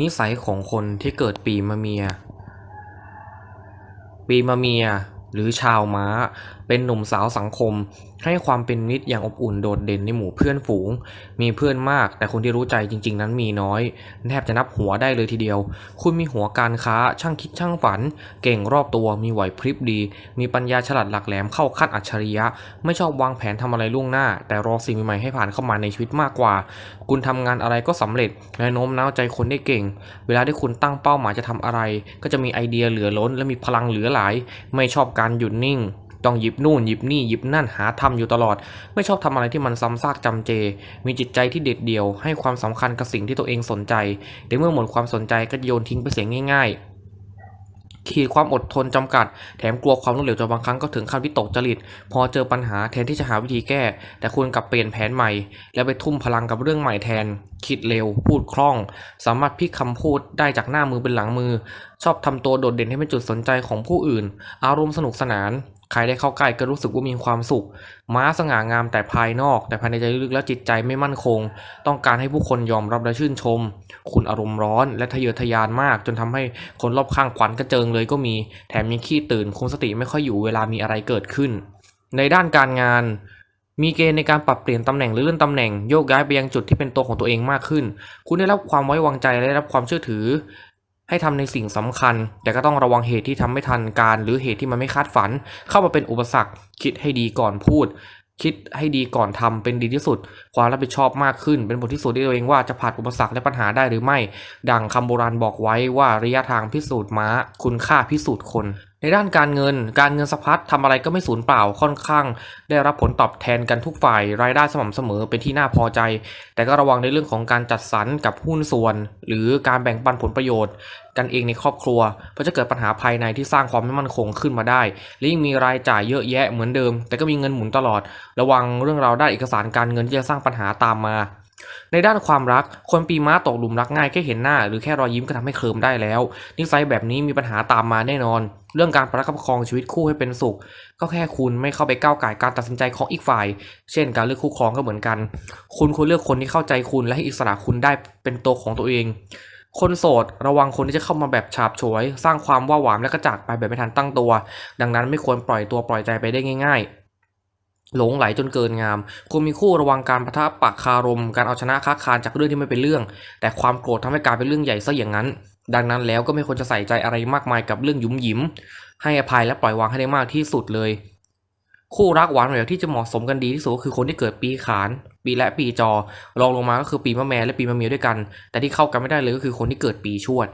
นิสัยของคนที่เกิดปีมะเมีย ปีมะเมียหรือชาวม้า เป็นหนุ่มสาวสังคมให้ความเป็นมิตรอย่างอบอุ่นโดดเด่นในหมู่เพื่อนฝูง มีเพื่อนมาก แต่คนที่รู้ใจจริง ๆ นั้นมีน้อย แทบจะนับหัวได้เลยทีเดียว คุณมีหัวการค้าช่างคิดช่างฝัน เก่งรอบตัวมีไหวพริบดี มีปัญญาฉลาดหลักแหลมเข้าขั้นอัจฉริยะ ไม่ชอบวางแผนทำอะไรล่วงหน้า แต่รอสิ่งใหม่ๆให้ผ่านเข้ามาในชีวิตมากกว่า คุณทำงานอะไรก็สำเร็จและโน้มน้าวใจคนได้เก่ง เวลาที่คุณตั้งเป้าหมายจะทำอะไร ก็จะมีไอเดียเหลือล้น และมีพลังเหลือหลาย ไม่ชอบการหยุดนิ่ง ต้องหยิบนู่นหยิบนี่หยิบนั่นหาทำอยู่ตลอด ไม่ชอบทำอะไรที่มันซ้ำซากจำเจ มีจิตใจที่เด็ดเดี่ยว ให้ความสำคัญกับสิ่งที่ตัวเองสนใจ แต่เมื่อหมดความสนใจก็โยนทิ้งไปเสียง่ายๆขีดความอดทนจำกัด แถมกลัวความล้มเหลวจนบางครั้งก็ถึงขั้นวิตกจริต พอเจอปัญหาแทนที่จะหาวิธีแก้ แต่คุณกลับเปลี่ยนแผนใหม่ แล้วไปทุ่มพลังกับเรื่องใหม่แทน คิดเร็ว พูดคล่อง สามารถพลิกคำพูดได้จากหน้ามือเป็นหลังมือ ชอบทำตัวโดดเด่นให้เป็นจุดสนใจของผู้อื่น อารมณ์สนุกสนาน ใครได้เข้าใกล้ก็รู้สึกว่ามีความสุข ม้าสง่างามแต่ภายนอก แต่ภายในใจลึกแล้วจิตใจไม่มั่นคง ต้องการให้ผู้คนยอมรับและชื่นชม คุณอารมณ์ร้อนและทะเยอทะยานมาก จนทำให้คนรอบข้างขวัญกระเจิงเลยก็มี แถมยังขี้ตื่นคุมสติไม่ค่อยอยู่เวลามีอะไรเกิดขึ้น ในด้านการงานมีเกณฑ์ในการปรับเปลี่ยนตำแหน่งหรือเลื่อนตำแหน่งโยกย้ายไปยังจุดที่เป็นตัวของตัวเองมากขึ้น คุณได้รับความไว้วางใจและได้รับความเชื่อถือ ให้ทำในสิ่งสำคัญ แต่ก็ต้องระวังเหตุที่ทำไม่ทันการ หรือเหตุที่มันไม่คาดฝัน เข้ามาเป็นอุปสรรค คิดให้ดีก่อนพูด คิดให้ดีก่อนทำเป็นดีที่สุด ความรับผิดชอบมากขึ้น เป็นบทที่สุดที่ตัวเองว่าจะผ่านอุปสรรคและปัญหาได้หรือไม่ ดังคำโบราณบอกไว้ว่าระยะทางพิสูจน์ม้า คุณค่าพิสูจน์คนในด้านการเงิน การเงินสะพัดทำอะไรก็ไม่สูญเปล่าค่อนข้าง ได้รับผลตอบแทนกันทุกฝ่าย รายได้สม่ำเสมอเป็นที่น่าพอใจ แต่ก็ระวังในเรื่องของการจัดสรรกับหุ้นส่วน หรือการแบ่งปันผลประโยชน์ กันเองในครอบครัว เพราะจะเกิดปัญหาภายในที่สร้างความไม่มั่นคงขึ้นมาได้และยิ่งมีรายจ่ายเยอะแยะเหมือนเดิม แต่ก็มีเงินหมุนตลอด ระวังเรื่องราวด้านเอกสารการเงินที่จะสร้างปัญหาตามมา ในด้านความรัก คนปีม้าตกหลุมรักง่ายแค่เห็นหน้า หรือแค่รอยยิ้มก็ทำให้เคลิมได้แล้ว นิสัยแบบนี้มีปัญหาตามมาแน่นอน เรื่องการประคับประคองชีวิตคู่ให้เป็นสุข ก็แค่คุณไม่เข้าไปก้าวไก่การตัดสินใจของอีกฝ่าย เช่น การเลือกคู่ครองก็เหมือนกัน คุณควรเลือกคนที่เข้าใจคุณและให้อิสระคุณได้เป็นตัวของตัวเอง คนโสดระวังคนที่จะเข้ามาแบบฉาบฉวย สร้างความว่าหวามและกระจากไปแบบไม่ทันตั้งตัว ดังนั้นไม่ควรปล่อยตัวปล่อยใจไปได้ง่าย ๆ หลงไหลจนเกินงามคุณมีคู่ระวังการปะทะปากคารม การเอาชนะค้าคานจากเรื่องที่ไม่เป็นเรื่อง แต่ความโกรธทำให้กลายเป็นเรื่องใหญ่ซะอย่างนั้น ดังนั้นแล้วก็ไม่ควรจะใส่ใจอะไรมากมายกับเรื่องยุ่มยิ้ม ให้อภัยและปล่อยวางให้ได้มากที่สุดเลย คู่รักหวานแหววที่จะเหมาะสมกันดีที่สุดก็คือคนที่เกิดปีขาน ปีและปีจอรองลงมาก็คือปีมะแม่และปีมะเมียด้วยกัน แต่ที่เข้ากันไม่ได้เลยก็คือคนที่เกิดปีชวด